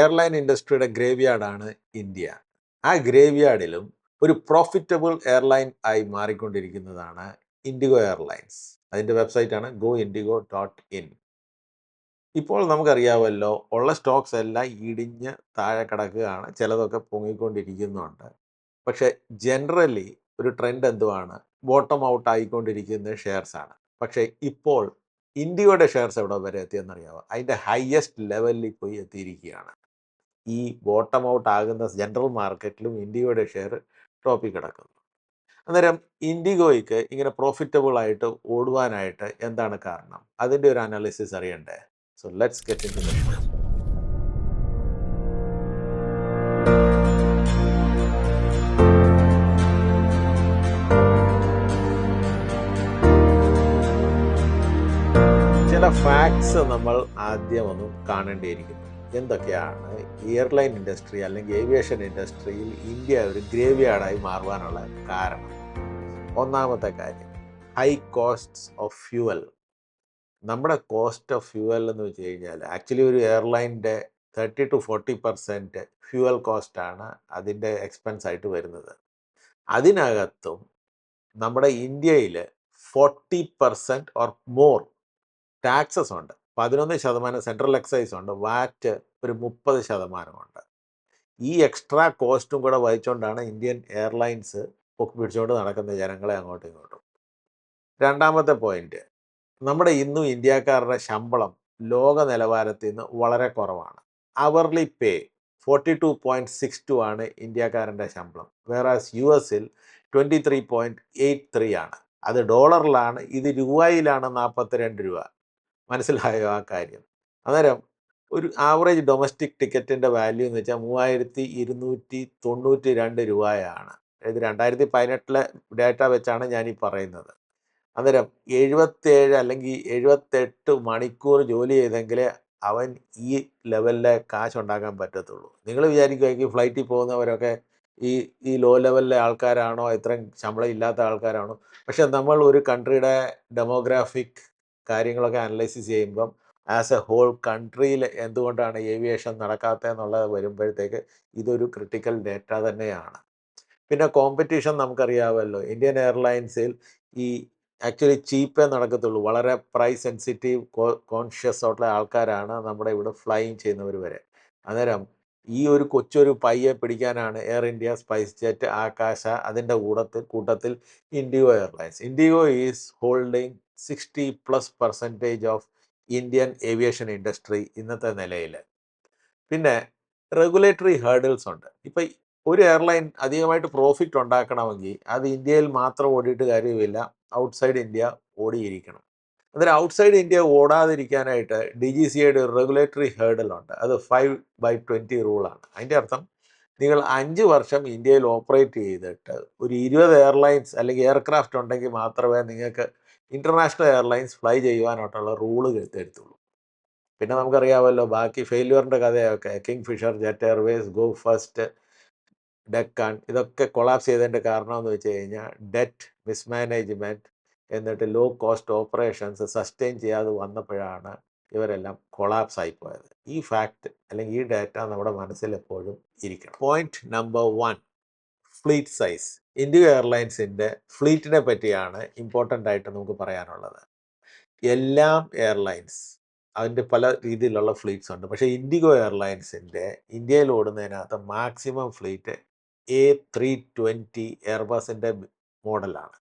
Airline ഇൻഡസ്ട്രിയുടെ ഗ്രേവ്യാർഡാണ് India. ആ ഗ്രേവ്യാർഡിലും ഒരു profitable airline ആയി മാറിക്കൊണ്ടിരിക്കുന്നതാണ് ഇൻഡിഗോ എയർലൈൻസ് അതിന്റെ വെബ്സൈറ്റാണ് ഗോ ഇൻഡിഗോ ഡോട്ട് ഇൻ ഇപ്പോൾ നമുക്കറിയാമല്ലോ ഉള്ള സ്റ്റോക്സ് എല്ലാം ഇടിഞ്ഞ് താഴെ കിടക്കുകയാണ് ചിലതൊക്കെ പൊങ്ങിക്കൊണ്ടിരിക്കുന്നുണ്ട്. പക്ഷേ ജനറലി ഒരു ട്രെൻഡ് എന്തുവാണ്? ബോട്ടം ഔട്ട് ആയിക്കൊണ്ടിരിക്കുന്ന ഷെയർസ് ആണ്. പക്ഷേ ഇപ്പോൾ ഇന്ത്യയുടെ ഷെയർസ് എവിടെ വരെ എത്തിയെന്നറിയാമോ അതിന്റെ ഹയസ്റ്റ് ലെവലിൽ പോയി എത്തിയിരിക്കുകയാണ്. ഈ ബോട്ടം ഔട്ട് ആകുന്ന ജനറൽ മാർക്കറ്റിലും ഇൻഡിഗോയുടെ ഷെയർ ടോപ്പിൽ കിടക്കുന്നു അന്നേരം ഇൻഡിഗോയ്ക്ക് ഇങ്ങനെ പ്രോഫിറ്റബിൾ ആയിട്ട് ഓടുവാനായിട്ട് എന്താണ് കാരണം? അതിന്റെ ഒരു അനാലിസിസ് അറിയണ്ടേ? So let's get into ചില ഫാക്ട്സ് നമ്മൾ ആദ്യം ഒന്ന് കാണേണ്ടിയിരിക്കുന്നു. എന്തൊക്കെയാണ് എയർലൈൻ ഇൻഡസ്ട്രി അല്ലെങ്കിൽ ഏവിയേഷൻ ഇൻഡസ്ട്രിയിൽ ഇന്ത്യ ഒരു ഗ്രേവിയാർഡായി മാറുവാനുള്ള കാരണം? ഒന്നാമത്തെ കാര്യം ഹൈ കോസ്റ്റ്സ് ഓഫ് ഫ്യൂവൽ. നമ്മുടെ കോസ്റ്റ് ഓഫ് ഫ്യൂവൽ എന്ന് വെച്ച് കഴിഞ്ഞാൽ ആക്ച്വലി ഒരു എയർലൈന്റെ thirty to forty percent fuel കോസ്റ്റാണ് അതിന്റെ എക്സ്പെൻസ് ആയിട്ട് വരുന്നത്. അതിനകത്തും നമ്മുടെ ഇന്ത്യയിൽ forty percent or more taxes ഉണ്ട്. പതിനൊന്ന് ശതമാനം സെൻട്രൽ എക്സൈസ് ഉണ്ട് വാറ്റ് ഒരു മുപ്പത് ശതമാനമുണ്ട്. ഈ എക്സ്ട്രാ കോസ്റ്റും കൂടെ വഹിച്ചുകൊണ്ടാണ് ഇന്ത്യൻ എയർലൈൻസ് പൊക്കി പിടിച്ചുകൊണ്ട് നടക്കുന്ന ജനങ്ങളെ അങ്ങോട്ടും ഇങ്ങോട്ടും. രണ്ടാമത്തെ പോയിന്റ് നമ്മുടെ ഇന്നും ഇന്ത്യക്കാരുടെ ശമ്പളം ലോക നിലവാരത്തിൽ നിന്ന് വളരെ കുറവാണ്. Hourly pay forty two point six two ആണ് ഇന്ത്യക്കാരന്റെ ശമ്പളം വേറെ യു എസിൽ twenty three point eight three ആണ്. അത് ഡോളറിലാണ് ഇത് രൂപയിലാണ് നാൽപ്പത്തിരണ്ട് രൂപ. മനസ്സിലായോ ആ കാര്യം? അന്നേരം ഒരു ആവറേജ് ഡൊമസ്റ്റിക് ടിക്കറ്റിന്റെ വാല്യൂ എന്ന് വെച്ചാൽ മൂവായിരത്തി ഇരുന്നൂറ്റി തൊണ്ണൂറ്റി രണ്ട് രൂപയാണ്. അതായത് രണ്ടായിരത്തി പതിനെട്ടിലെ ഡേറ്റ വെച്ചാണ് ഞാൻ പറയുന്നത്. അന്നേരം എഴുപത്തേഴ് അല്ലെങ്കിൽ എഴുപത്തെട്ട് മണിക്കൂർ ജോലി ചെയ്തെങ്കിലേ അവൻ ഈ ലെവലിലെ കാശ് ഉണ്ടാക്കാൻ പറ്റത്തുള്ളൂ. നിങ്ങൾ വിചാരിക്കുമായിരിക്കും ഫ്ലൈറ്റിൽ പോകുന്നവരൊക്കെ ഈ ഈ ലോ ലെവലിലെ ആൾക്കാരാണോ? ഇത്രയും ശമ്പളം ഇല്ലാത്ത ആൾക്കാരാണോ? പക്ഷെ നമ്മൾ ഒരു കൺട്രിയുടെ ഡെമോഗ്രാഫിക് കാര്യങ്ങളൊക്കെ അനലൈസിസ് ചെയ്യുമ്പം ആസ് എ ഹോൾ കൺട്രിയിൽ എന്തുകൊണ്ടാണ് ഏവിയേഷൻ നടക്കാത്തതെന്നുള്ളത് വരുമ്പോഴത്തേക്ക് ഇതൊരു ക്രിട്ടിക്കൽ ഡേറ്റ തന്നെയാണ്. പിന്നെ കോമ്പറ്റീഷൻ നമുക്കറിയാമല്ലോ ഇന്ത്യൻ എയർലൈൻസിൽ ഈ ആക്ച്വലി ചീപ്പേ നടക്കത്തുള്ളൂ. വളരെ പ്രൈസ് സെൻസിറ്റീവ് കോൺഷ്യസ് ആയിട്ടുള്ള ആൾക്കാരാണ് നമ്മുടെ ഇവിടെ ഫ്ലൈയിങ് ചെയ്യുന്നവർ വരെ. അന്നേരം ഈ ഒരു കൊച്ചൊരു പയ്യെ പിടിക്കാനാണ് Air India SpiceJet Akasa അതിന്റെ കൂടത്തിൽ കൂട്ടത്തിൽ IndiGo airlines IndiGo is holding sixty plus percentage of Indian aviation industry ഇന്നത്തെ നിലയിൽ. പിന്നെ റെഗുലേറ്ററി ഹേർഡിൽസ് ഉണ്ട്. ഇപ്പം ഒരു എയർലൈൻ അധികമായിട്ട് പ്രോഫിറ്റ് ഉണ്ടാക്കണമെങ്കിൽ അത് ഇന്ത്യയിൽ മാത്രം ഓടിയിട്ട് കാര്യമില്ല ഔട്ട്സൈഡ് ഇന്ത്യ ഓടിയിരിക്കണം. അന്നേരം ഔട്ട്സൈഡ് ഇന്ത്യ ഓടാതിരിക്കാനായിട്ട് ഡി ജി സിയുടെ ഒരു റെഗുലേറ്ററി ഹേർഡിലുണ്ട് അത് ഫൈവ് ബൈ ട്വന്റി റൂളാണ് അതിന്റെ അർത്ഥം നിങ്ങൾ അഞ്ച് വർഷം ഇന്ത്യയിൽ ഓപ്പറേറ്റ് ചെയ്തിട്ട് ഒരു ഇരുപത് എയർലൈൻസ് അല്ലെങ്കിൽ എയർക്രാഫ്റ്റ് ഉണ്ടെങ്കിൽ മാത്രമേ നിങ്ങൾക്ക് ഇന്റർനാഷണൽ എയർലൈൻസ് ഫ്ലൈ ചെയ്യുവാനായിട്ടുള്ള റൂൾ എടുത്തുള്ളൂ പിന്നെ നമുക്കറിയാമല്ലോ ബാക്കി ഫെയിലുവറിന്റെ കഥയൊക്കെ Kingfisher Jet Airways Go First Deccan ഇതൊക്കെ കൊളാപ്സ് ചെയ്തതിന്റെ കാരണം എന്ന് വെച്ച് കഴിഞ്ഞാൽ ഡെറ്റ് മിസ്മാനേജ്മെന്റ് എന്നിട്ട് ലോ കോസ്റ്റ് ഓപ്പറേഷൻസ് സസ്റ്റെയിൻ ചെയ്യാതെ വന്നപ്പോഴാണ് ഇവരെല്ലാം കൊളാപ്സ് ആയിപ്പോയത് ഈ ഫാക്റ്റ് അല്ലെങ്കിൽ ഈ ഡാറ്റ നമ്മുടെ മനസ്സിൽ എപ്പോഴും ഇരിക്കണം. Point number one fleet size IndiGo എയർലൈൻസിന്റെ ഫ്ലീറ്റിനെ പറ്റിയാണ് ഇമ്പോർട്ടന്റ് ആയിട്ട് നമുക്ക് പറയാനുള്ളത്. എല്ലാം എയർലൈൻസ് അതിന്റെ പല രീതിയിലുള്ള ഫ്ലീറ്റ്സ് ഉണ്ട്. പക്ഷേ ഇൻഡിഗോ എയർലൈൻസിന്റെ ഇന്ത്യയിൽ ഓടുന്നതിനകത്ത് maximum fleet A three twenty എയർബസിന്റെ മോഡലാണ്.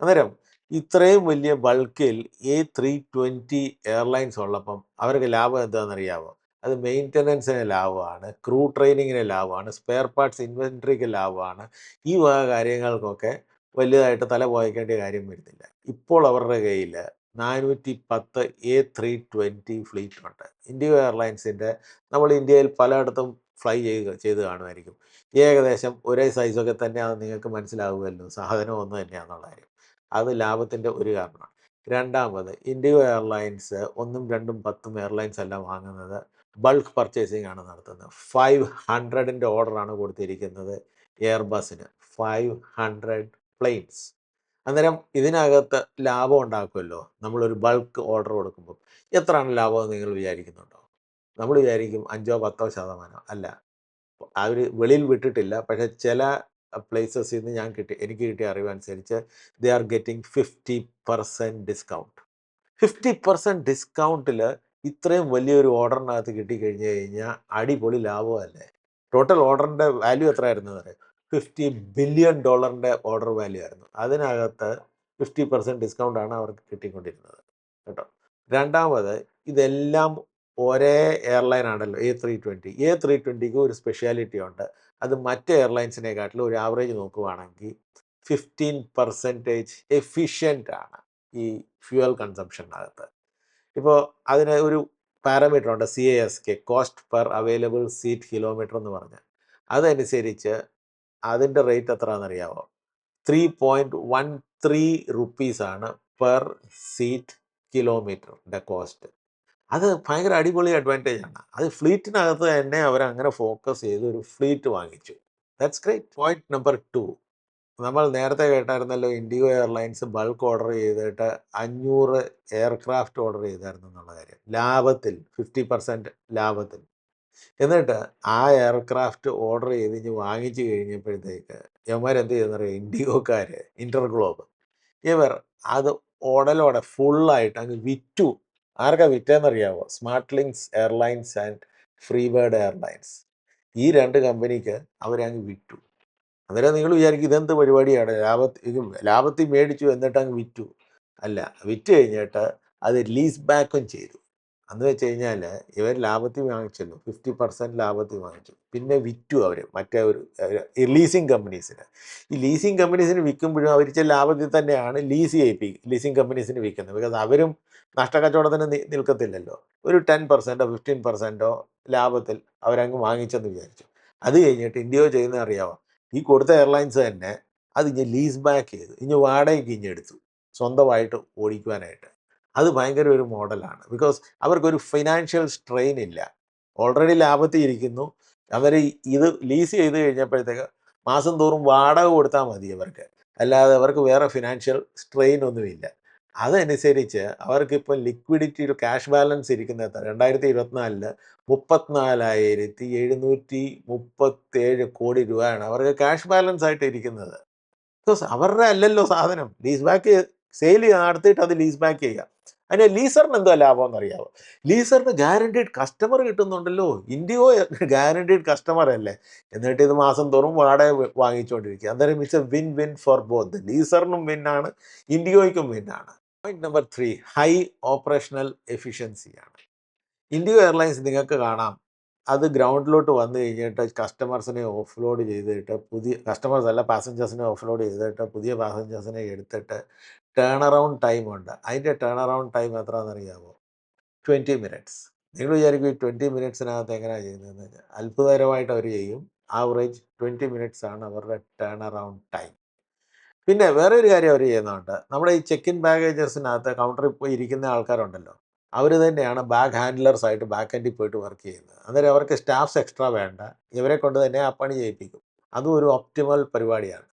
അന്നേരം ഇത്രയും വലിയ ബൾക്കിൽ എ ത്രീ ട്വന്റി എയർലൈൻസ് ഉള്ളപ്പം അവർക്ക് ലാഭം എന്താണെന്നറിയാമോ അത് മെയിന്റനൻസിന് ലാഭമാണ് ക്രൂ ട്രെയിനിങ്ങിന് ലാഭമാണ് സ്പെയർ പാർട്സ് ഇൻവെൻട്രിക്ക് ലാഭമാണ്. ഈ വക കാര്യങ്ങൾക്കൊക്കെ വലുതായിട്ട് തല പോയിക്കേണ്ട കാര്യം വരുന്നില്ല. ഇപ്പോൾ അവരുടെ കയ്യിൽ നാനൂറ്റി പത്ത് എ ത്രീ ട്വന്റി ഫ്ലീറ്റ് ഉണ്ട് ഇൻഡിഗോ എയർലൈൻസിന്റെ നമ്മൾ ഇന്ത്യയിൽ പലയിടത്തും ഫ്ലൈ ചെയ്ത് ചെയ്ത് കാണുമായിരിക്കും. ഏകദേശം ഒരേ സൈസൊക്കെ തന്നെയാണ് നിങ്ങൾക്ക് മനസ്സിലാവുമല്ലോ സാധനം ഒന്ന് തന്നെയാണെന്നുള്ള കാര്യം. അത് ലാഭത്തിന്റെ ഒരു കാരണമാണ്. രണ്ടാമത് ഇൻഡിഗോ എയർലൈൻസ് ഒന്നും രണ്ടും പത്തും എയർലൈൻസ് എല്ലാം വാങ്ങുന്നത്. ബൾക്ക് പർച്ചേസിംഗ് ആണ് നടത്തുന്നത്. ഫൈവ് ഹൺഡ്രഡിന്റെ ഓർഡറാണ് കൊടുത്തിരിക്കുന്നത് എയർബസിന്. Five hundred planes. അന്നേരം ഇതിനകത്ത് ലാഭം ഉണ്ടാക്കുമല്ലോ. നമ്മളൊരു ബൾക്ക് ഓർഡർ കൊടുക്കുമ്പോൾ എത്രയാണ് ലാഭം നിങ്ങൾ വിചാരിക്കുന്നുണ്ടോ? നമ്മൾ വിചാരിക്കും അഞ്ചോ പത്തോ ശതമാനം. അല്ല. അവർ വെളിയിൽ വിട്ടിട്ടില്ല. പക്ഷേ ചില പ്ലേസസിൽ നിന്ന് ഞാൻ കിട്ടി എനിക്ക് കിട്ടിയ അറിവനുസരിച്ച് they are getting fifty percent discount fifty percent ഡിസ്കൗണ്ടിൽ ഇത്രയും വലിയൊരു ഓർഡറിനകത്ത് കിട്ടിക്കഴിഞ്ഞ് കഴിഞ്ഞാൽ അടിപൊളി ലാഭമല്ലേ? ടോട്ടൽ ഓർഡറിന്റെ വാല്യൂ എത്രയായിരുന്നു അറിയാം ഫിഫ്റ്റി ബില്യൺ ഡോളറിന്റെ ഓർഡർ വാല്യൂ ആയിരുന്നു. അതിനകത്ത് ഫിഫ്റ്റി പെർസെന്റ് ഡിസ്കൗണ്ടാണ് അവർക്ക് കിട്ടിക്കൊണ്ടിരുന്നത്. കേട്ടോ? രണ്ടാമത് ഇതെല്ലാം ഒരേ എയർലൈൻ ആണല്ലോ A three twenty A three ട്വന്റിക്ക് ഒരു സ്പെഷ്യാലിറ്റി ഉണ്ട്. അത് മറ്റ് എയർലൈൻസിനെക്കാട്ടിലും ഒരു ആവറേജ് നോക്കുവാണെങ്കിൽ ഫിഫ്റ്റീൻ പെർസെന്റേജ് എഫിഷ്യന്റ് ആണ് ഈ ഫ്യൂവൽ കൺസംഷനകത്ത് ഇപ്പോൾ അതിന് ഒരു പാരാമീറ്റർ ഉണ്ട് C A S K cost per available seat kilometre എന്ന് പറഞ്ഞ്. അതനുസരിച്ച് അതിന്റെ റേറ്റ് എത്രയാണെന്നറിയാമോ ത്രീ പോയിന്റ് വൺ ത്രീ റുപ്പീസാണ് പെർ സീറ്റ് കിലോമീറ്ററിന്റെ കോസ്റ്റ് അത് ഭയങ്കര അടിപൊളി അഡ്വാന്റേജ് ആണ്. അത് ഫ്ലീറ്റിനകത്ത് തന്നെ അവർ അങ്ങനെ ഫോക്കസ് ചെയ്ത് ഒരു ഫ്ലീറ്റ് വാങ്ങിച്ചു. That's great point number two നമ്മൾ നേരത്തെ കേട്ടായിരുന്നല്ലോ ഇൻഡിഗോ എയർലൈൻസ് ബൾക്ക് ഓർഡർ ചെയ്തിട്ട് അഞ്ഞൂറ് എയർക്രാഫ്റ്റ് ഓർഡർ ചെയ്തായിരുന്നു എന്നുള്ള കാര്യം. ലാഭത്തിൽ ഫിഫ്റ്റി പെർസെന്റ് ലാഭത്തിൽ. എന്നിട്ട് ആ എയർക്രാഫ്റ്റ് ഓർഡർ ചെയ്ത് വാങ്ങിച്ചു കഴിഞ്ഞപ്പോഴത്തേക്ക് ഇവന്മാരെന്ത് ചെയ്തെന്നറിയാം ഇൻഡിഗോക്കാർ ഇന്റർഗ്ലോബ് ഇവർ അത് ഉടലോടെ ഫുള്ളായിട്ട് അങ്ങ് വിറ്റു. ആർക്കാ വിറ്റേന്നറിയാവോ? SmartLynx airlines and Freebird airlines. ഈ രണ്ട് കമ്പനിക്ക് അവരങ്ങ് വിറ്റു. അന്നേരം നിങ്ങൾ വിചാരിക്കും ഇതെന്ത് പരിപാടിയാണ്? ലാഭത്തിൽ ഇത് ലാഭത്തിൽ മേടിച്ചു എന്നിട്ട് അങ്ങ് വിറ്റു. അല്ല വിറ്റ് കഴിഞ്ഞിട്ട് അത് ലീസ് ബാക്കും ചെയ്തു. എന്ന് വെച്ച് കഴിഞ്ഞാൽ ഇവർ ലാഭത്തിൽ വാങ്ങിച്ചല്ലോ ഫിഫ്റ്റി പെർസെന്റ് ലാഭത്തിൽ വാങ്ങിച്ചു. പിന്നെ വിറ്റു അവർ മറ്റേ ഒരു ലീസിങ് കമ്പനീസിന് ഈ ലീസിങ് കമ്പനീസിന് വിൽക്കുമ്പോഴും അവർ ചില ലാഭത്തിൽ തന്നെയാണ് ലീസ് ചെയ്യിപ്പി ലീസിങ് കമ്പനീസിന് വിൽക്കുന്നത്. ബിക്കോസ് അവരും നഷ്ടക്കച്ചവടത്തിന് നിൽക്കത്തില്ലല്ലോ. ഒരു ടെൻ പെർസെന്റോ ഫിഫ്റ്റീൻ പെർസെന്റോ ലാഭത്തിൽ അവരങ്ങ് വാങ്ങിച്ചെന്ന് വിചാരിച്ചു. അത് കഴിഞ്ഞിട്ട് ഇന്ത്യയോ ചെയ്യുന്നത് അറിയാമോ ഈ കൊടുത്ത എയർലൈൻസ് തന്നെ അത് ഇനി ലീസ് ബാക്ക് ചെയ്തു ഇനി വാടകയ്ക്ക് ഇനി എടുത്തു സ്വന്തമായിട്ട് ഓടിക്കുവാനായിട്ട്. അത് ഭയങ്കര ഒരു മോഡലാണ്. ബിക്കോസ് അവർക്കൊരു ഫിനാൻഷ്യൽ സ്ട്രെയിൻ ഇല്ല. ഓൾറെഡി ലാഭത്തിൽ ഇരിക്കുന്നു. അവർ ഇത് ലീസ് ചെയ്ത് കഴിഞ്ഞപ്പോഴത്തേക്ക് മാസം തോറും വാടക കൊടുത്താൽ മതി അവർക്ക്. അല്ലാതെ അവർക്ക് വേറെ ഫിനാൻഷ്യൽ സ്ട്രെയിൻ ഒന്നുമില്ല. അതനുസരിച്ച് അവർക്കിപ്പോൾ ലിക്വിഡിറ്റി ഒരു ക്യാഷ് ബാലൻസ് ഇരിക്കുന്ന രണ്ടായിരത്തി ഇരുപത്തിനാലിൽ മുപ്പത്തിനാലായിരത്തി എഴുന്നൂറ്റി മുപ്പത്തേഴ് കോടി രൂപയാണ് അവർക്ക് ക്യാഷ് ബാലൻസ് ആയിട്ട് ഇരിക്കുന്നത്. ബിക്കോസ് അവരുടെ അല്ലല്ലോ സാധനം. ലീസ് ബാക്ക് സെയിൽ നടത്തിയിട്ട് അത് ലീസ് ബാക്ക് ചെയ്യുക. അതിന് ലീസറിന് എന്തോ ലാഭം എന്നറിയാമോ ലീസറിന് ഗ്യാരണ്ടീഡ് കസ്റ്റമർ കിട്ടുന്നുണ്ടല്ലോ. ഇൻഡിയോ ഗ്യാരണ്ടീഡ് കസ്റ്റമർ അല്ലേ? എന്നിട്ട് ഇത് മാസം തോറും വാടക വാങ്ങിച്ചുകൊണ്ടിരിക്കുക അന്നേരം it's a win win for both ലീസറിനും വിന്നാണ് ഇൻഡിഗോയ്ക്കും വിന്നാണ് point number three high operational എഫിഷ്യൻസിയാണ് IndiGo airlines നിങ്ങൾക്ക് കാണാം. അത് ഗ്രൗണ്ടിലോട്ട് വന്നു കഴിഞ്ഞിട്ട് കസ്റ്റമേഴ്സിനെ ഓഫ്ലോഡ് ചെയ്തിട്ട് പുതിയ കസ്റ്റമേഴ്സ് അല്ല പാസഞ്ചേഴ്സിനെ ഓഫ്ലോഡ് ചെയ്തിട്ട് പുതിയ പാസഞ്ചേഴ്സിനെ എടുത്തിട്ട് ടേൺ അറൗണ്ട് ടൈം ഉണ്ട്. അതിന്റെ ടേൺ അറൗണ്ട് ടൈം എത്രയാണെന്ന് അറിയാമോ ട്വന്റി മിനിറ്റ്സ് നിങ്ങൾ വിചാരിക്കും ഈ ട്വന്റി മിനിറ്റ്സിനകത്ത് എങ്ങനെയാണ് ചെയ്യുന്നതെന്ന്. അത്ഭുതകരമായിട്ട് അവർ ചെയ്യും. ആവറേജ് ട്വന്റി മിനിറ്റ്സ് ആണ് അവരുടെ ടേൺ അറൗണ്ട് ടൈം പിന്നെ വേറെ ഒരു കാര്യം അവർ ചെയ്യുന്നുണ്ട്. നമ്മുടെ ഈ ചെക്ക് ഇൻ ബാഗേജസിനകത്ത് കൗണ്ടറിൽ പോയി ഇരിക്കുന്ന ആൾക്കാരുണ്ടല്ലോ. അവർ തന്നെയാണ് ബാഗ് ഹാൻഡ്ലേഴ്സ് ആയിട്ട് ബാക്ക് എൻഡിൽ പോയിട്ട് വർക്ക് ചെയ്യുന്നത്. അന്നേരം അവർക്ക് സ്റ്റാഫ്സ് എക്സ്ട്രാ വേണ്ട. ഇവരെ കൊണ്ട് തന്നെ ആ പണി ചെയ്യിപ്പിക്കും. അതും ഒരു ഒപ്റ്റിമൽ പരിപാടിയാണ്.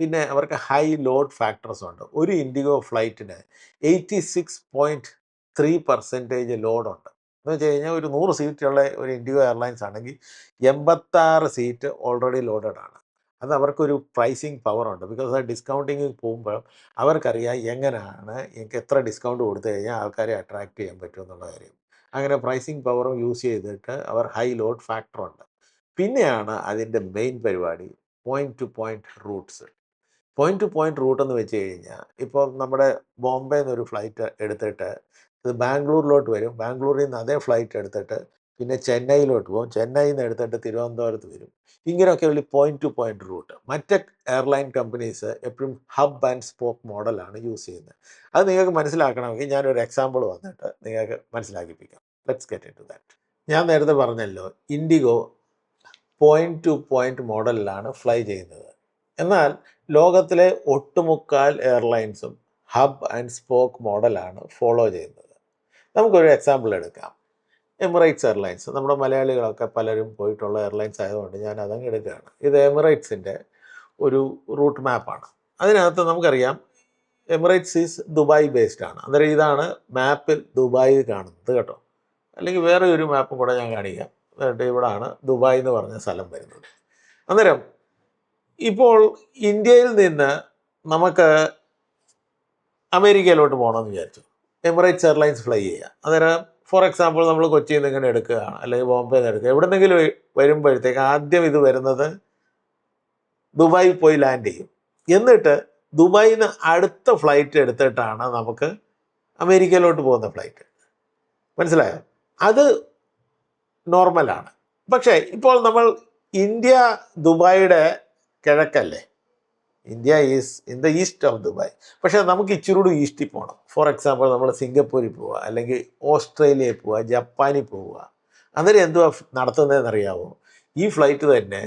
പിന്നെ അവർക്ക് ഹൈ ലോഡ് ഫാക്ടേഴ്സ് ഉണ്ട്. ഒരു ഇൻഡിഗോ ഫ്ലൈറ്റിന് eighty six point three percentage ലോഡുണ്ട് എന്ന് വെച്ച് കഴിഞ്ഞാൽ ഒരു നൂറ് സീറ്റുള്ള ഒരു ഇൻഡിഗോ എയർലൈൻസ് ആണെങ്കിൽ എൺപത്താറ് സീറ്റ് ഓൾറെഡി ലോഡഡ് ആണ്. അത് അവർക്കൊരു പ്രൈസിങ് പവർ ഉണ്ട്. ബിക്കോസ് ആ ഡിസ്കൗണ്ടിങ് പോകുമ്പോൾ അവർക്കറിയാം എങ്ങനെയാണ് എനിക്ക് എത്ര ഡിസ്കൗണ്ട് കൊടുത്തു കഴിഞ്ഞാൽ ആൾക്കാരെ അട്രാക്റ്റ് ചെയ്യാൻ പറ്റും എന്നുള്ള കാര്യം. അങ്ങനെ പ്രൈസിങ് പവറും യൂസ് ചെയ്തിട്ട് അവർ ഹൈ ലോഡ് ഫാക്ടറുണ്ട് പിന്നെയാണ് അതിന്റെ മെയിൻ പരിപാടി point to point routes point to point route എന്ന് വെച്ച് കഴിഞ്ഞാൽ ഇപ്പോൾ നമ്മുടെ ബോംബെ എന്നൊരു ഫ്ലൈറ്റ് എടുത്തിട്ട് ഇത് ബാംഗ്ലൂരിലോട്ട് വരും. ബാംഗ്ലൂരിൽ നിന്ന് അതേ ഫ്ലൈറ്റ് എടുത്തിട്ട് പിന്നെ ചെന്നൈയിലോട്ട് പോകും. ചെന്നൈയിൽ നിന്ന് എടുത്തിട്ട് തിരുവനന്തപുരത്ത് വരും. ഇങ്ങനെയൊക്കെ ഉള്ള പോയിന്റ് ടു പോയിന്റ് റൂട്ട് മറ്റ് എയർലൈൻ കമ്പനീസ് എപ്പോഴും ഹബ് ആൻഡ് സ്പോക്ക് മോഡലാണ് യൂസ് ചെയ്യുന്നത്. അത് നിങ്ങൾക്ക് മനസ്സിലാക്കണമെങ്കിൽ ഞാനൊരു എക്സാമ്പിൾ വന്നിട്ട് നിങ്ങൾക്ക് മനസ്സിലാക്കിപ്പിക്കാം. Let's get into that ഞാൻ നേരത്തെ പറഞ്ഞല്ലോ ഇൻഡിഗോ പോയിന്റ് ടു പോയിന്റ് മോഡലിലാണ് ഫ്ലൈ ചെയ്യുന്നത്. എന്നാൽ ലോകത്തിലെ ഒട്ടുമുക്കാൽ എയർലൈൻസും ഹബ് ആൻഡ് സ്പോക്ക് മോഡലാണ് ഫോളോ ചെയ്യുന്നത്. നമുക്കൊരു എക്സാമ്പിൾ എടുക്കാം. എമിറേറ്റ്സ് എയർലൈൻസ് നമ്മുടെ മലയാളികളൊക്കെ പലരും പോയിട്ടുള്ള എയർലൈൻസ് ആയതുകൊണ്ട് ഞാൻ അതങ്ങ് എടുക്കുകയാണ്. ഇത് എമിറേറ്റ്സിന്റെ ഒരു റൂട്ട് മാപ്പാണ് അതിനകത്ത് നമുക്കറിയാം എമിറേറ്റ്സ് ഈസ് ദുബായ് ബേസ്ഡ് ആണ്. അന്നേരം ഇതാണ് മാപ്പിൽ ദുബായ് കാണുന്നത് കേട്ടോ. അല്ലെങ്കിൽ വേറെ ഒരു മാപ്പും കൂടെ ഞാൻ കാണിക്കാം. എന്നിട്ട് ഇവിടാണ് ദുബായ് എന്ന് പറഞ്ഞ സ്ഥലം വരുന്നത്. അന്നേരം ഇപ്പോൾ ഇന്ത്യയിൽ നിന്ന് നമുക്ക് അമേരിക്കയിലോട്ട് പോകണമെന്ന് വിചാരിച്ചു. എമിറേറ്റ്സ് എയർലൈൻസ് ഫ്ലൈ ചെയ്യുക. അന്നേരം ഫോർ എക്സാമ്പിൾ നമ്മൾ കൊച്ചിയിൽ നിന്ന് ഇങ്ങനെ എടുക്കുകയാണ്. അല്ലെങ്കിൽ ബോംബെയിൽ നിന്ന് എടുക്കുക. എവിടെന്നെങ്കിലും വരുമ്പോഴത്തേക്ക് ആദ്യം ഇത് വരുന്നത് ദുബായിൽ പോയി ലാൻഡ് ചെയ്യും. എന്നിട്ട് ദുബായിൽ നിന്ന് അടുത്ത ഫ്ലൈറ്റ് എടുത്തിട്ടാണ് നമുക്ക് അമേരിക്കയിലോട്ട് പോകുന്ന ഫ്ലൈറ്റ്. മനസ്സിലായോ? അത് നോർമലാണ്. പക്ഷേ ഇപ്പോൾ നമ്മൾ ഇന്ത്യ ദുബായിയുടെ കിഴക്കല്ലേ? India is in the east of Dubai. പക്ഷേ നമുക്ക് ഇച്ചിരി കൂടി ഈസ്റ്റിൽ പോകണം ഫോർ എക്സാമ്പിൾ നമ്മൾ സിംഗപ്പൂരിൽ പോവുക അല്ലെങ്കിൽ ഓസ്ട്രേലിയയിൽ പോവുക ജപ്പാനിൽ പോവുക. അന്നേരം എന്തുവാ നടത്തുന്നതെന്ന് അറിയാമോ ഈ ഫ്ലൈറ്റ് തന്നെ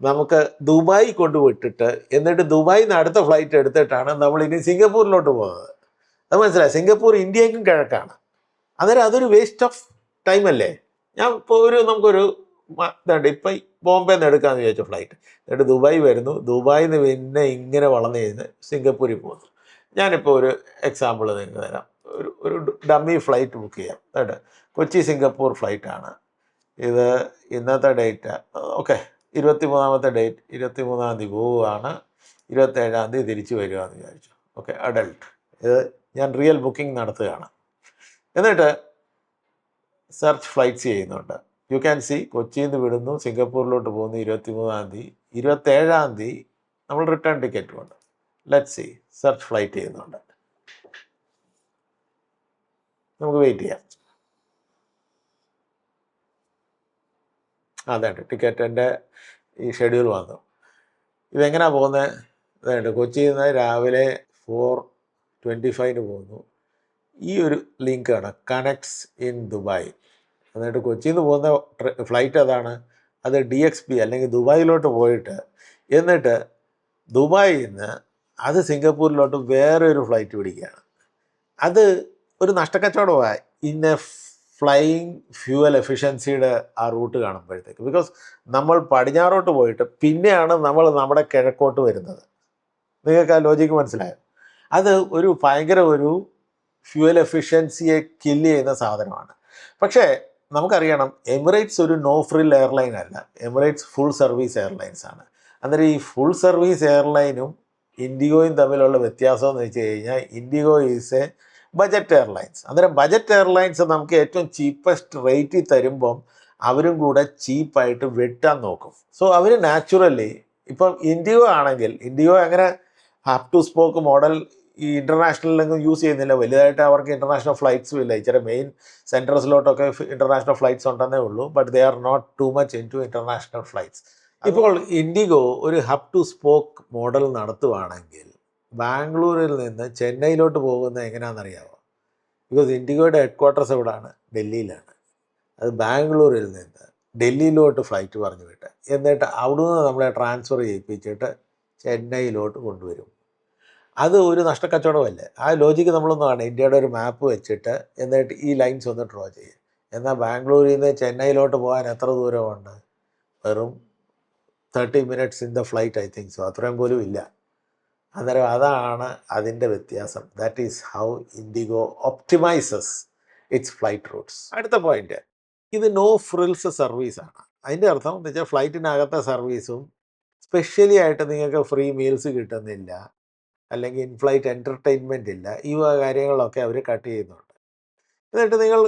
നമുക്ക് ദുബായി കൊണ്ടുവിട്ടിട്ട് എന്നിട്ട് ദുബായിൽ നിന്ന് അടുത്ത ഫ്ലൈറ്റ് എടുത്തിട്ടാണ് നമ്മൾ ഇനി സിംഗപ്പൂരിലോട്ട് പോകുന്നത്. അത് മനസ്സിലായി? സിംഗപ്പൂർ ഇന്ത്യക്കും കിഴക്കാണ്. അന്നേരം അതൊരു വേസ്റ്റ് ഓഫ് ടൈം അല്ലേ? ഞാൻ ഇപ്പോൾ ഒരു നമുക്കൊരു ഇതുണ്ട്. ഇപ്പം ബോംബെ നിന്ന് എടുക്കാമെന്ന് വിചാരിച്ചു ഫ്ലൈറ്റ് എന്നിട്ട് ദുബായ് വരുന്നു. ദുബായിൽ നിന്ന് പിന്നെ ഇങ്ങനെ വളർന്നു കഴിഞ്ഞ് സിംഗപ്പൂരിൽ പോകുന്നു. ഞാനിപ്പോൾ ഒരു എക്സാമ്പിൾ നിങ്ങൾക്ക് തരാം. ഒരു ഒരു ഡമ്മി ഫ്ലൈറ്റ് ബുക്ക് ചെയ്യാം. കേട്ടോ? കൊച്ചി സിംഗപ്പൂർ ഫ്ലൈറ്റാണ് ഇത് ഇന്നത്തെ ഡേറ്റ് ഓക്കെ ഇരുപത്തി മൂന്നാമത്തെ ഡേറ്റ് ഇരുപത്തി മൂന്നാം തീയതി പോവുകയാണ്. ഇരുപത്തേഴാം തീയതി തിരിച്ചു വരികയെന്ന് വിചാരിച്ചു. ഓക്കെ അഡൾട്ട് ഇത് ഞാൻ റിയൽ ബുക്കിംഗ് നടത്തുകയാണ്. എന്നിട്ട് സെർച്ച് ഫ്ലൈറ്റ്സ് ചെയ്യുന്നുണ്ട്. യു ക്യാൻ സി കൊച്ചിയിൽ നിന്ന് വിടുന്നു സിംഗപ്പൂരിലോട്ട് പോകുന്നു ഇരുപത്തി മൂന്നാം തീയതി. ഇരുപത്തേഴാം തീയതി നമ്മൾ റിട്ടേൺ ടിക്കറ്റ് ഉണ്ട് ലെറ്റ് സി സെർച്ച് ഫ്ലൈറ്റ് ചെയ്യുന്നുണ്ട്. നമുക്ക് വെയിറ്റ് ചെയ്യാം. അതെ ടിക്കറ്റിന്റെ ഈ ഷെഡ്യൂൾ വന്നു. ഇതെങ്ങനെയാണ് പോകുന്നത് അതായത് കൊച്ചിയിൽ നിന്ന് രാവിലെ ഫോർ ട്വന്റി ഫൈവിന് പോകുന്നു. ഈ ഒരു ലിങ്കാണ് കണക്ട്സ് ഇൻ ദുബായ് എന്നിട്ട് കൊച്ചിയിൽ നിന്ന് പോകുന്ന ഫ്ലൈറ്റ് അതാണ്. അത് ഡി എക്സ് പി അല്ലെങ്കിൽ ദുബായിലോട്ട് പോയിട്ട് എന്നിട്ട് ദുബായിൽ നിന്ന് അത് സിംഗപ്പൂരിലോട്ട് വേറെ ഒരു ഫ്ലൈറ്റ് പിടിക്കുകയാണ്. അത് ഒരു നഷ്ടക്കച്ചവടമായി. എ ഫ്ലൈയിങ് ഫ്യൂവൽ എഫിഷ്യൻസിയുടെ ആ റൂട്ട് കാണുമ്പോഴത്തേക്ക്. ബിക്കോസ് നമ്മൾ പടിഞ്ഞാറോട്ട് പോയിട്ട് പിന്നെയാണ് നമ്മൾ നമ്മുടെ കിഴക്കോട്ട് വരുന്നത്. നിങ്ങൾക്ക് ആ ലോജിക്ക് മനസ്സിലായോ? അത് ഒരു ഭയങ്കര ഒരു ഫ്യൂവൽ എഫിഷ്യൻസിയെ കില്ല് ചെയ്യുന്ന സാധനമാണ്. പക്ഷേ നമുക്കറിയണം എമിറേറ്റ്സ് ഒരു നോ ഫ്രിൽ എയർലൈൻ അല്ല. എമിറേറ്റ്സ് ഫുൾ സർവീസ് എയർലൈൻസ് ആണ്. അന്നേരം ഈ ഫുൾ സർവീസ് എയർലൈനും ഇൻഡിഗോയും തമ്മിലുള്ള വ്യത്യാസം എന്ന് വെച്ച് കഴിഞ്ഞാൽ IndiGo is a budget airlines അന്നേരം ബജറ്റ് എയർലൈൻസ് നമുക്ക് ഏറ്റവും ചീപ്പസ്റ്റ് റേറ്റിൽ തരുമ്പം അവരും കൂടെ ചീപ്പായിട്ട് വെട്ടാൻ നോക്കും. സോ അവർ നാച്ചുറലി ഇപ്പം ഇൻഡിഗോ ആണെങ്കിൽ ഇൻഡിഗോ അങ്ങനെ ഹാപ് ടു സ്പോക്ക് മോഡൽ ഈ ഇന്റർനാഷണലിലൊന്നും യൂസ് ചെയ്യുന്നില്ല. വലുതായിട്ട് അവർക്ക് ഇന്റർനാഷണൽ ഫ്ലൈറ്റ്സും ഇല്ല. ഇച്ചിരി മെയിൻ സെന്റേഴ്സിലോട്ടൊക്കെ ഇന്റർനാഷണൽ ഫ്ലൈറ്റ്സ് ഉണ്ടെന്നേ ഉള്ളൂ. But they are not too much into international flights ഇപ്പോൾ ഇൻഡിഗോ ഒരു ഹബ് ടു സ്പോക്ക് മോഡൽ നടത്തുവാണെങ്കിൽ ബാംഗ്ലൂരിൽ നിന്ന് ചെന്നൈയിലോട്ട് പോകുന്നത് എങ്ങനെയാണെന്നറിയാമോ ബിക്കോസ് ഇൻഡിഗോയുടെ ഹെഡ് ക്വാർട്ടേഴ്സ് എവിടെയാണ് ഡൽഹിയിലാണ്. അത് ബാംഗ്ലൂരിൽ നിന്ന് ഡൽഹിയിലോട്ട് ഫ്ലൈറ്റ് പറഞ്ഞു വിട്ട് എന്നിട്ട് അവിടുന്ന് നമ്മളെ ട്രാൻസ്ഫർ ചെയ്യിപ്പിച്ചിട്ട് ചെന്നൈയിലോട്ട് കൊണ്ടുവരും. അത് ഒരു നഷ്ടക്കച്ചവടമല്ലേ? ആ ലോജിക്ക് നമ്മളൊന്നാണ് ഇന്ത്യയുടെ ഒരു മാപ്പ് വെച്ചിട്ട് എന്നിട്ട് ഈ ലൈൻസ് ഒന്ന് ഡ്രോ ചെയ്യുക എന്നാൽ ബാംഗ്ലൂരിൽ നിന്ന് ചെന്നൈയിലോട്ട് പോകാൻ എത്ര ദൂരമുണ്ട്? വെറും thirty minutes in the flight I think so അത്രയും പോലും ഇല്ല. അന്നേരം അതാണ് അതിന്റെ വ്യത്യാസം. That is how IndiGo optimises its flight routes അടുത്ത പോയിന്റ് ഇത് നോ ഫ്രിൽസ് സർവീസാണ് അതിന്റെ അർത്ഥം എന്ന് വെച്ചാൽ ഫ്ലൈറ്റിനകത്തെ സർവീസും സ്പെഷ്യലി ആയിട്ട് നിങ്ങൾക്ക് ഫ്രീ മീൽസ് കിട്ടുന്നില്ല. അല്ലെങ്കിൽ ഇൻഫ്ലൈറ്റ് എന്റർടൈൻമെന്റ് ഇല്ല ഈ വക കാര്യങ്ങളൊക്കെ അവർ കട്ട് ചെയ്യുന്നുണ്ട്. എന്നിട്ട് നിങ്ങൾ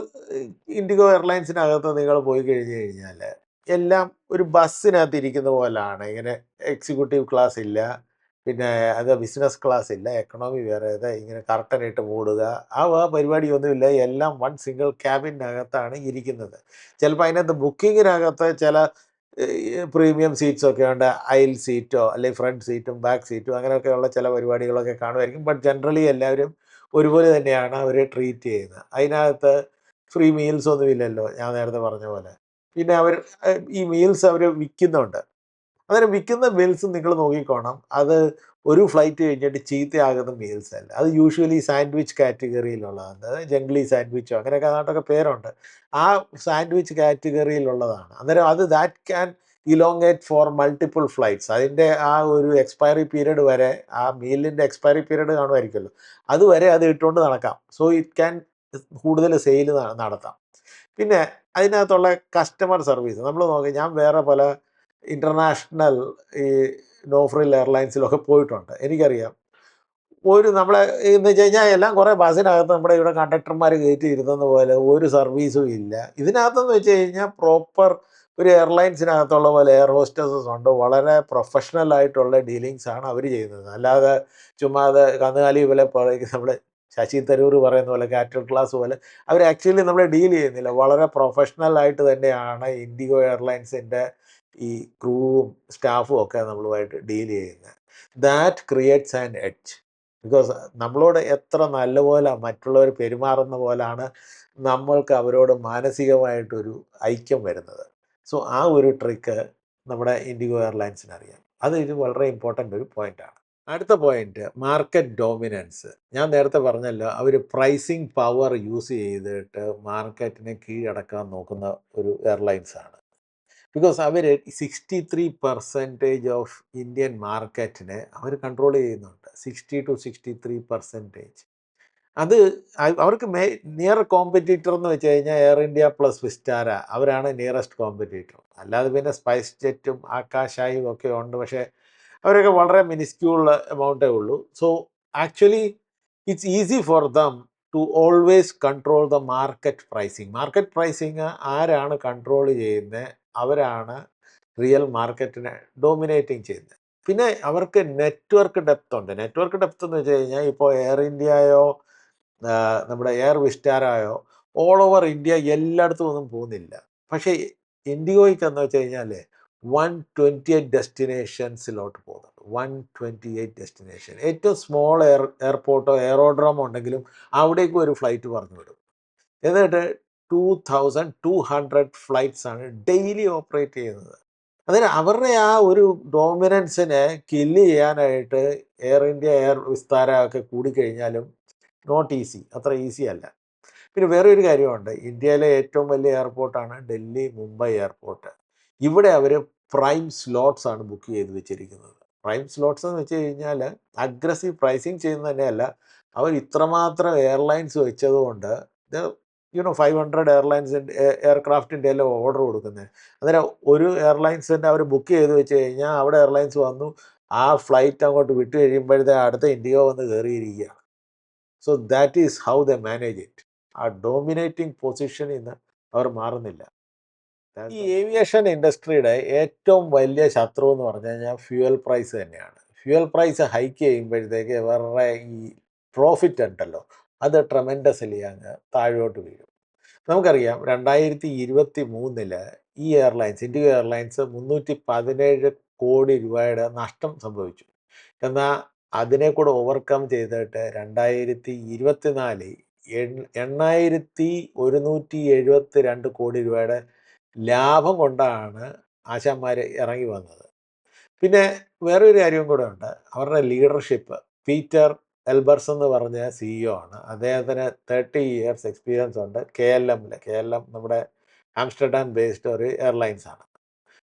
ഇൻഡിഗോ എയർലൈൻസിനകത്ത് നിങ്ങൾ പോയി കഴിഞ്ഞ് കഴിഞ്ഞാൽ എല്ലാം ഒരു ബസ്സിനകത്ത് ഇരിക്കുന്ന പോലാണ്. ഇങ്ങനെ എക്സിക്യൂട്ടീവ് ക്ലാസ് ഇല്ല പിന്നെ അത് ബിസിനസ് ക്ലാസ് ഇല്ല എക്കണോമി വേറെ ഇത് ഇങ്ങനെ കറക്റ്റനായിട്ട് മൂടുക ആ പരിപാടിയൊന്നുമില്ല. എല്ലാം വൺ സിംഗിൾ ക്യാബിനകത്താണ് ഇരിക്കുന്നത്. ചിലപ്പോൾ അതിനകത്ത് ബുക്കിങ്ങിനകത്ത് ചില പ്രീമിയം സീറ്റ്സൊക്കെ ഉണ്ട്. അയൽ സീറ്റോ അല്ലെങ്കിൽ ഫ്രണ്ട് സീറ്റും ബാക്ക് സീറ്റും അങ്ങനെയൊക്കെയുള്ള ചില പരിപാടികളൊക്കെ കാണുമായിരിക്കും. ബട്ട് ജനറലി എല്ലാവരും ഒരുപോലെ തന്നെയാണ് അവരെ ട്രീറ്റ് ചെയ്യുന്നത്. അതിനകത്ത് ഫ്രീ മീൽസ് ഒന്നും ഇല്ലല്ലോ ഞാൻ നേരത്തെ പറഞ്ഞ പോലെ. പിന്നെ അവർ ഈ മീൽസ് അവർ വിൽക്കുന്നുണ്ട്. അന്നേരം വിൽക്കുന്ന മീൽസ് നിങ്ങൾ നോക്കിക്കോണം. അത് ഒരു ഫ്ലൈറ്റ് കഴിഞ്ഞിട്ട് ചീത്തയാകുന്ന മീൽസ് അല്ല. അത് യൂഷ്വലി സാൻഡ്വിച്ച് കാറ്റഗറിയിലുള്ളതാണ് ജംഗ്ലി സാൻഡ്വിച്ചോ അങ്ങനെയൊക്കെ നാട്ടൊക്കെ പേരുണ്ട്. ആ സാൻഡ്വിച്ച് കാറ്റഗറിയിലുള്ളതാണ് അന്നേരം അത് that can elongate for multiple flights അതിന്റെ ആ ഒരു എക്സ്പയറി പീരീഡ് വരെ ആ മീലിന്റെ എക്സ്പയറി പീരീഡ് കാണുമായിരിക്കുമല്ലോ. അതുവരെ അത് ഇട്ടുകൊണ്ട് നടക്കാം. സോ ഇറ്റ് ക്യാൻ കൂടുതൽ സെയിൽ നടത്താം. പിന്നെ അതിനകത്തുള്ള കസ്റ്റമർ സർവീസ് നമ്മൾ നോക്കി ഞാൻ വേറെ പല ഇന്റർനാഷണൽ ഈ നോഫ്രിൽ എയർലൈൻസിലൊക്കെ പോയിട്ടുണ്ട്. എനിക്കറിയാം. ഒരു നമ്മളെ എന്ന് വെച്ച് കഴിഞ്ഞാൽ എല്ലാം കുറേ ബസ്സിനകത്ത് നമ്മുടെ ഇവിടെ കണ്ടക്ടർമാർ കയറ്റി ഇരുന്നത് പോലെ ഒരു സർവീസും ഇല്ല. ഇതിനകത്തെന്ന് വെച്ച് കഴിഞ്ഞാൽ പ്രോപ്പർ ഒരു എയർലൈൻസിനകത്തുള്ള പോലെ എയർ ഹോസ്റ്റസസ് ഉണ്ട്. വളരെ പ്രൊഫഷണൽ ആയിട്ടുള്ള ഡീലിങ്സ് ആണ് അവർ ചെയ്യുന്നത്. അല്ലാതെ ചുമ്മാതെ കന്നുകാലി പോലെ നമ്മുടെ ശശി തരൂർ പറയുന്ന പോലെ കാറ്റൽ ക്ലാസ് പോലെ അവർ ആക്ച്വലി നമ്മൾ ഡീൽ ചെയ്യുന്നില്ല. വളരെ പ്രൊഫഷണൽ ആയിട്ട് തന്നെയാണ് ഇൻഡിഗോ എയർലൈൻസിന്റെ ഈ ക്രൂവും സ്റ്റാഫും ഒക്കെ നമ്മളുമായിട്ട് ഡീൽ ചെയ്യുന്നത് that creates and edge because നമ്മളോട് എത്ര നല്ലപോലെ മറ്റുള്ളവർ പെരുമാറുന്ന പോലാണ് നമ്മൾക്ക് അവരോട് മാനസികമായിട്ടൊരു ഐക്യം വരുന്നത്. സോ ആ ഒരു ട്രിക്ക് നമ്മുടെ ഇൻഡിഗോ എയർലൈൻസിന് അറിയാം അത് ഇത് വളരെ ഇമ്പോർട്ടന്റ് ഒരു പോയിന്റാണ് അടുത്ത പോയിന്റ് മാർക്കറ്റ് ഡോമിനൻസ് ഞാൻ നേരത്തെ പറഞ്ഞല്ലോ അവർ പ്രൈസിങ് പവർ യൂസ് ചെയ്തിട്ട് മാർക്കറ്റിനെ കീഴടക്കാൻ നോക്കുന്ന ഒരു എയർലൈൻസാണ് because our sixty three percentage of Indian മാർക്കറ്റിനെ അവർ കൺട്രോൾ ചെയ്യുന്നുണ്ട്. Sixty two sixty three percentage അത് അവർക്ക് മേ നിയർ കോമ്പറ്റീറ്റർ എന്ന് വെച്ച് കഴിഞ്ഞാൽ എയർ ഇന്ത്യ പ്ലസ് വിസ്റ്റാര അവരാണ് നിയറസ്റ്റ് കോമ്പറ്റീറ്റർ അല്ലാതെ പിന്നെ സ്പൈസ് ജെറ്റും ആകാശായും ഒക്കെ ഉണ്ട്. പക്ഷേ അവരൊക്കെ വളരെ മിനിസ്ക്യൂൾ എമൗണ്ടേ ഉള്ളൂ. So actually it's easy for them to always control the market pricing market pricing ആരാണ് കൺട്രോൾ ചെയ്യുന്നത് അവരാണ് റിയൽ മാർക്കറ്റിനെ ഡോമിനേറ്റിംഗ് ചെയ്യുന്നത്. പിന്നെ അവർക്ക് നെറ്റ്വർക്ക് ഡെപ്ത് ഉണ്ട്. നെറ്റ്വർക്ക് ഡെപ്ത് എന്ന് വെച്ച് കഴിഞ്ഞാൽ ഇപ്പോൾ എയർ ഇന്ത്യയോ നമ്മുടെ എയർ വിസ്റ്റാരായോ ഓൾ ഓവർ ഇന്ത്യ എല്ലായിടത്തും ഒന്നും പോകുന്നില്ല. പക്ഷേ ഇൻഡിഗോയ്ക്ക് എന്ന് വെച്ച് കഴിഞ്ഞാൽ വൺ ട്വന്റി എയ്റ്റ് ഡെസ്റ്റിനേഷൻസിലോട്ട് പോകുന്നുണ്ട്. One twenty eight destination. ഏറ്റവും സ്മോൾ എയർ എയർപോർട്ടോ എയറോഡ്രോമോ ഉണ്ടെങ്കിലും അവിടേക്കും ഒരു ഫ്ലൈറ്റ് പറഞ്ഞു വിടും. എന്നിട്ട് two thousand two hundred flights ആണ് ഡെയിലി ഓപ്പറേറ്റ് ചെയ്യുന്നത്. അതിന് അവരുടെ ആ ഒരു ഡോമിനൻസിനെ കില്ല് ചെയ്യാനായിട്ട് എയർ ഇന്ത്യ എയർ വിസ്താരമൊക്കെ കൂടിക്കഴിഞ്ഞാലും നോട്ട് ഈസി അത്ര ഈസി അല്ല. പിന്നെ വേറെ ഒരു കാര്യമുണ്ട്. ഇന്ത്യയിലെ ഏറ്റവും വലിയ എയർപോർട്ടാണ് ഡൽഹി മുംബൈ എയർപോർട്ട് ഇവിടെ അവർ പ്രൈം സ്ലോട്ട്സ് ആണ് ബുക്ക് ചെയ്ത് വെച്ചിരിക്കുന്നത്. പ്രൈം സ്ലോട്ട്സ് എന്ന് വെച്ച് കഴിഞ്ഞാൽ അഗ്രസീവ് പ്രൈസിങ് ചെയ്യുന്നത് തന്നെയല്ല അവർ ഇത്രമാത്രം എയർലൈൻസ് വെച്ചതുകൊണ്ട് യുനോ ഫൈവ് ഹൺഡ്രഡ് എയർലൈൻസിന്റെ എയർക്രാഫ്റ്റിന്റെ എല്ലാം ഓർഡർ കൊടുക്കുന്നത് അന്നേരം ഒരു എയർലൈൻസിന്റെ അവർ ബുക്ക് ചെയ്ത് വെച്ച് കഴിഞ്ഞാൽ അവിടെ എയർലൈൻസ് വന്നു ആ ഫ്ലൈറ്റ് അങ്ങോട്ട് വിട്ട് കഴിയുമ്പോഴത്തെ അടുത്ത ഇൻഡിഗോ വന്ന് കയറിയിരിക്കുകയാണ് so that is how the manage it ആ ഡോമിനേറ്റിംഗ് പൊസിഷനിൽ നിന്ന് അവർ മാറുന്നില്ല. ഈ ഏവിയേഷൻ ഇൻഡസ്ട്രിയുടെ ഏറ്റവും വലിയ ശത്രു എന്ന് പറഞ്ഞു കഴിഞ്ഞാൽ ഫ്യൂവൽ പ്രൈസ് തന്നെയാണ്. ഫ്യൂവൽ പ്രൈസ് ഹൈക്ക് ചെയ്യുമ്പോഴത്തേക്ക് ഇവരുടെ ഈ പ്രോഫിറ്റ് ഉണ്ടല്ലോ. അത് ട്രമെൻഡസ്ലി അങ്ങ് താഴോട്ട് വീഴും. നമുക്കറിയാം രണ്ടായിരത്തി ഇരുപത്തി മൂന്നിൽ ഈ എയർലൈൻസ് ഇൻഡിഗോ എയർലൈൻസ് മുന്നൂറ്റി പതിനേഴ് കോടി രൂപയുടെ നഷ്ടം സംഭവിച്ചു. എന്നാൽ അതിനെ കൂടെ ഓവർകം ചെയ്തിട്ട് രണ്ടായിരത്തി ഇരുപത്തിനാല് എണ്ണായിരത്തി ഒരുന്നൂറ്റി എഴുപത്തി രണ്ട് കോടി രൂപയുടെ ലാഭം കൊണ്ടാണ് ആശാന്മാർ ഇറങ്ങി വന്നത്. പിന്നെ വേറൊരു കാര്യവും കൂടെ ഉണ്ട്. അവരുടെ ലീഡർഷിപ്പ് പീറ്റർ എൽബർസ് എന്ന് പറഞ്ഞ സിഇഒ ആണ്. അദ്ദേഹത്തിന് തേർട്ടി ഇയേഴ്സ് എക്സ്പീരിയൻസ് ഉണ്ട്. കെ എൽ എമ്മിൽ കെ എൽ എം നമ്മുടെ ആംസ്റ്റർഡാം ബേസ്ഡ് ഒരു എയർലൈൻസ് ആണ്.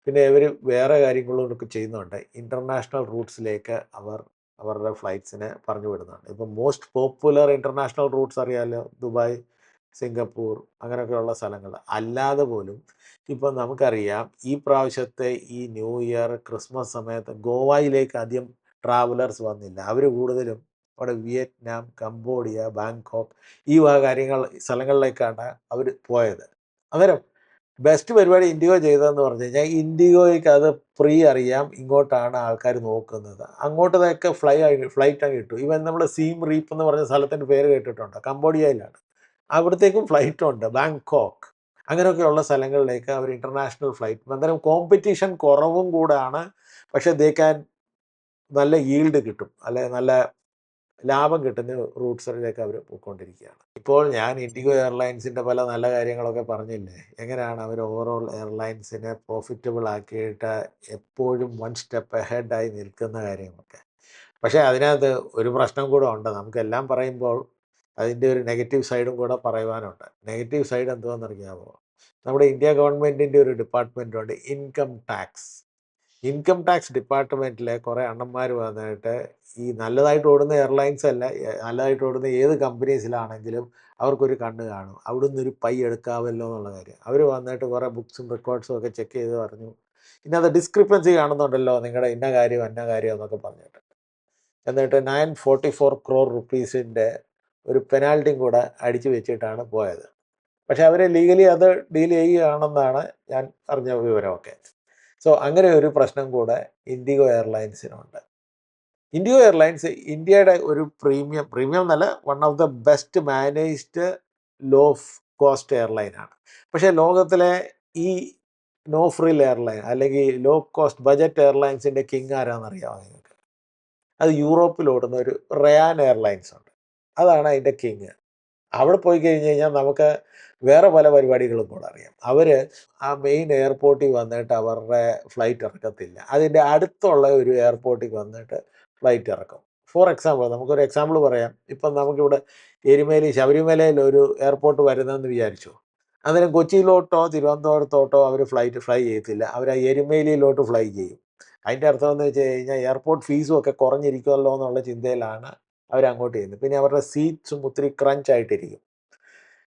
പിന്നെ ഇവർ വേറെ കാര്യങ്ങളൊക്കെ ചെയ്യുന്നുണ്ട്. ഇന്റർനാഷണൽ റൂട്ട്സിലേക്ക് അവർ അവരുടെ ഫ്ലൈറ്റ്സിനെ പറഞ്ഞു വിടുന്നുണ്ട്. ഇപ്പം മോസ്റ്റ് പോപ്പുലർ ഇന്റർനാഷണൽ റൂട്ട്സ് അറിയാമല്ലോ ദുബായ് സിംഗപ്പൂർ അങ്ങനെയൊക്കെയുള്ള സ്ഥലങ്ങൾ. അല്ലാതെ പോലും ഇപ്പം നമുക്കറിയാം ഈ പ്രാവശ്യത്തെ ഈ ന്യൂ ഇയർ ക്രിസ്മസ് സമയത്ത് ഗോവയിലേക്ക് ആദ്യം ട്രാവലേഴ്സ് വന്നില്ല. അവർ കൂടുതലും അവിടെ വിയറ്റ്നാം കംബോഡിയ ബാങ്കോക്ക് ഈ വക കാര്യങ്ങൾ സ്ഥലങ്ങളിലേക്കാണ് അവർ പോയത്. അന്നേരം ബെസ്റ്റ് പരിപാടി ഇൻഡിഗോ ചെയ്തതെന്ന് പറഞ്ഞു കഴിഞ്ഞാൽ ഇൻഡിഗോയ്ക്ക് അത് ഫ്രീ അറിയാം ഇങ്ങോട്ടാണ് ആൾക്കാർ നോക്കുന്നത്. അങ്ങോട്ടതൊക്കെ ഫ്ലൈ ഫ്ലൈറ്റ് അങ്ങ് കിട്ടും ഇവൻ നമ്മൾ സീം റീപ്പ് എന്ന് പറഞ്ഞ സ്ഥലത്തിന്റെ പേര് കേട്ടിട്ടുണ്ട്. കംബോഡിയയിലാണ്. അവിടത്തേക്കും ഫ്ലൈറ്റ് ഉണ്ട്. ബാങ്കോക്ക്. അങ്ങനെയൊക്കെയുള്ള സ്ഥലങ്ങളിലേക്ക് അവർ ഇന്റർനാഷണൽ ഫ്ലൈറ്റ് അന്നേരം കോമ്പറ്റീഷൻ കുറവും കൂടാണ്. പക്ഷേ ദേ നല്ല ഈൽഡ് കിട്ടും. അല്ലെ നല്ല ലാഭം കിട്ടുന്ന റൂട്ട്സിലേക്ക് അവർ പോയിക്കൊണ്ടിരിക്കുകയാണ്. ഇപ്പോൾ ഞാൻ ഇൻഡിഗോ എയർലൈൻസിന്റെ പല നല്ല കാര്യങ്ങളൊക്കെ പറഞ്ഞില്ലേ? എങ്ങനെയാണ് അവർ ഓവറോൾ എയർലൈൻസിനെ പ്രോഫിറ്റബിൾ ആക്കിയിട്ട് എപ്പോഴും വൺ സ്റ്റെപ്പ് ഹെഡായി നിൽക്കുന്ന കാര്യങ്ങളൊക്കെ? പക്ഷേ അതിനകത്ത് ഒരു പ്രശ്നം കൂടെ ഉണ്ട്. നമുക്കെല്ലാം പറയുമ്പോൾ അതിന്റെ ഒരു നെഗറ്റീവ് സൈഡും കൂടെ പറയുവാനുണ്ട്. നെഗറ്റീവ് സൈഡ് എന്തുവാണെന്നറിയാമോ നമ്മുടെ ഇന്ത്യ ഗവൺമെന്റിന്റെ ഒരു ഡിപ്പാർട്ട്മെന്റുണ്ട് ഇൻകം ടാക്സ്. ഇൻകം ടാക്സ് ഡിപ്പാർട്ട്മെന്റിലെ കുറേ അണ്ണന്മാർ വന്നിട്ട് ഈ നല്ലതായിട്ട് ഓടുന്ന എയർലൈൻസ് അല്ല നല്ലതായിട്ട് ഓടുന്ന ഏത് കമ്പനീസിലാണെങ്കിലും അവർക്കൊരു കണ്ണ് കാണും. അവിടുന്ന് ഒരു പൈ എടുക്കാമല്ലോ എന്നുള്ള കാര്യം. അവർ വന്നിട്ട് കുറേ ബുക്സും റെക്കോർഡ്സും ഒക്കെ ചെക്ക് ചെയ്ത് പറഞ്ഞു. ഇന്നത് ഡിസ്ക്രിപ്പൻസി കാണുന്നുണ്ടല്ലോ നിങ്ങളുടെ ഇന്ന കാര്യം അന്ന കാര്യം എന്നൊക്കെ പറഞ്ഞിട്ട്. എന്നിട്ട് നയൻ ഫോർട്ടി ഫോർ ക്രോർ റുപ്പീസിന്റെ ഒരു പെനാൽറ്റിയും കൂടെ അടിച്ചു വെച്ചിട്ടാണ് പോയത്. പക്ഷെ അവരെ ലീഗലി അത് ഡീൽ ചെയ്യുകയാണെന്നാണ് ഞാൻ അറിഞ്ഞ വിവരമൊക്കെ. സോ അങ്ങനെ ഒരു പ്രശ്നം കൂടെ ഇൻഡിഗോ എയർലൈൻസിനുണ്ട്. ഇൻഡിഗോ എയർലൈൻസ് ഇന്ത്യയുടെ ഒരു പ്രീമിയം പ്രീമിയം എന്നല്ല one of the best managed low cost എയർലൈനാണ് പക്ഷേ ലോകത്തിലെ ഈ നോ ഫ്രിൽ എയർലൈൻ അല്ലെങ്കിൽ ലോ കോസ്റ്റ് ബജറ്റ് എയർലൈൻസിന്റെ കിങ് ആരാണെന്നറിയാമോ നിങ്ങൾക്ക്? അത് യൂറോപ്പിൽ ഓടുന്ന ഒരു റയാൻ എയർലൈൻസ് ഉണ്ട്. അതാണ് അതിന്റെ കിങ് അവിടെ പോയി കഴിഞ്ഞ് കഴിഞ്ഞാൽ നമുക്ക് വേറെ പല പരിപാടികളും കൂടെ അറിയാം. അവർ ആ മെയിൻ എയർപോർട്ടിൽ വന്നിട്ട് അവരുടെ ഫ്ലൈറ്റ് ഇറക്കത്തില്ല. അതിന്റെ അടുത്തുള്ള ഒരു എയർപോർട്ടിൽ വന്നിട്ട് ഫ്ലൈറ്റ് ഇറക്കും. ഫോർ എക്സാമ്പിൾ നമുക്കൊരു എക്സാമ്പിൾ പറയാം. ഇപ്പം നമുക്കിവിടെ എരുമേലി ശബരിമലയിൽ ഒരു എയർപോർട്ട് വരുന്നതെന്ന് വിചാരിച്ചു? അന്നേരം കൊച്ചിയിലോട്ടോ തിരുവനന്തപുരത്തോട്ടോ അവർ ഫ്ലൈറ്റ് ഫ്ലൈ ചെയ്യത്തില്ല. അവർ ആ എരുമേലിയിലോട്ട് ഫ്ലൈ ചെയ്യും. അതിന്റെ അർത്ഥം എന്ന് വെച്ച് കഴിഞ്ഞാൽ എയർപോർട്ട് ഫീസും ഒക്കെ കുറഞ്ഞിരിക്കുമല്ലോ എന്നുള്ള ചിന്തയിലാണ് അവരങ്ങോട്ട് ചെയ്യുന്നത്. പിന്നെ അവരുടെ സീറ്റ്സും ഒത്തിരി ക്രഞ്ച് ആയിട്ടിരിക്കും.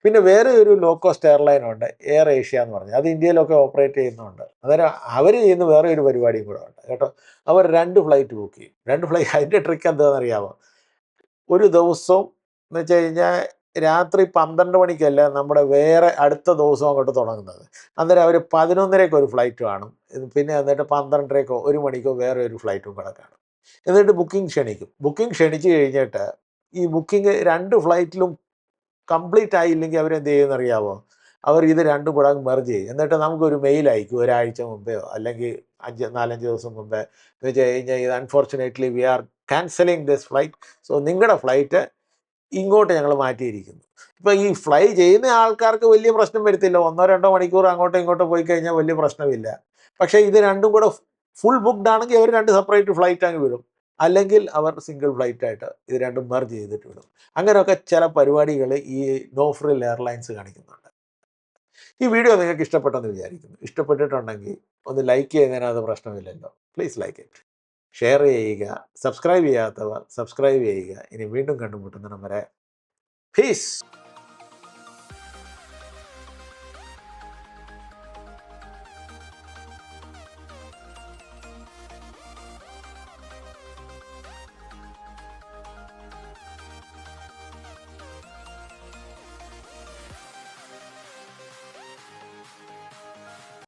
പിന്നെ വേറെ ഒരു ലോ കോസ്റ്റ് എയർലൈൻ ഉണ്ട് എയർ ഏഷ്യ എന്ന് പറഞ്ഞു. അത് ഇന്ത്യയിലൊക്കെ ഓപ്പറേറ്റ് ചെയ്യുന്നുണ്ട്. അന്നേരം അവർ ചെയ്യുന്ന വേറെ ഒരു പരിപാടിയും കൂടെ ഉണ്ട് കേട്ടോ. അവർ രണ്ട് ഫ്ലൈറ്റ് ബുക്ക് ചെയ്യും. രണ്ട് ഫ്ലൈറ്റ് അതിന്റെ ട്രിക്ക് എന്താണെന്ന് അറിയാമോ ഒരു ദിവസം എന്ന് വെച്ച് കഴിഞ്ഞാൽ രാത്രി പന്ത്രണ്ട് മണിക്കല്ല നമ്മുടെ വേറെ അടുത്ത ദിവസം അങ്ങോട്ട് തുടങ്ങുന്നത്. അന്നേരം അവർ പതിനൊന്നരയ്ക്ക് ഒരു ഫ്ലൈറ്റ് കാണും. പിന്നെ എന്നിട്ട് പന്ത്രണ്ടരയ്ക്കോ ഒരു മണിക്കോ വേറെ ഒരു ഫ്ലൈറ്റും കൂടെ കാണും. എന്നിട്ട് ബുക്കിംഗ് ക്ഷണിക്കും. ബുക്കിംഗ് ക്ഷണിച്ച് കഴിഞ്ഞിട്ട് ഈ ബുക്കിംഗ് രണ്ട് ഫ്ലൈറ്റിലും കംപ്ലീറ്റ് ആയില്ലെങ്കിൽ അവരെന്ത് ചെയ്യുമെന്ന് അറിയാമോ അവർ ഇത് രണ്ടും കൂടെ മെർജ് ചെയ്യും. എന്നിട്ട് നമുക്കൊരു മെയിൽ അയക്കും ഒരാഴ്ച മുമ്പേ അല്ലെങ്കിൽ അഞ്ച് നാലഞ്ച് ദിവസം മുമ്പേ. എന്ന് വെച്ച് കഴിഞ്ഞാൽ ഇത് unfortunately we are cancelling this flight so നിങ്ങളുടെ ഫ്ലൈറ്റ് ഇങ്ങോട്ട് ഞങ്ങൾ മാറ്റിയിരിക്കുന്നു. ഇപ്പോൾ ഈ ഫ്ലൈ ചെയ്യുന്ന ആൾക്കാർക്ക് വലിയ പ്രശ്നം വരുത്തില്ല. ഒന്നോ രണ്ടോ മണിക്കൂർ അങ്ങോട്ടോ ഇങ്ങോട്ടോ പോയി കഴിഞ്ഞാൽ വലിയ പ്രശ്നമില്ല. പക്ഷേ ഇത് രണ്ടും കൂടെ ഫുൾ ബുക്ക്ഡ് ആണെങ്കിൽ അവർ രണ്ട് സെപ്പറേറ്റ് ഫ്ലൈറ്റ് അങ്ങ് വിടും. അല്ലെങ്കിൽ അവർ സിംഗിൾ ഫ്ലൈറ്റ് ആയിട്ട് ഇത് രണ്ടും മെർജ് ചെയ്തിട്ട് വിടും. അങ്ങനെയൊക്കെ ചില പരിപാടികൾ ഈ നോ ഫ്രിൽ എയർലൈൻസ് കാണിക്കുന്നുണ്ട്. ഈ വീഡിയോ നിങ്ങൾക്ക് ഇഷ്ടപ്പെട്ടെന്ന് വിചാരിക്കുന്നു. ഇഷ്ടപ്പെട്ടിട്ടുണ്ടെങ്കിൽ ഒന്ന് ലൈക്ക് ചെയ്യുന്നതിനകത്ത് പ്രശ്നമില്ലല്ലോ. പ്ലീസ് ലൈക്ക് ഇറ്റ് ഷെയർ ചെയ്യുക. സബ്സ്ക്രൈബ് ചെയ്യാത്തവർ സബ്സ്ക്രൈബ് ചെയ്യുക. ഇനി വീണ്ടും കണ്ടുമുട്ടുന്ന വരെ പീസ്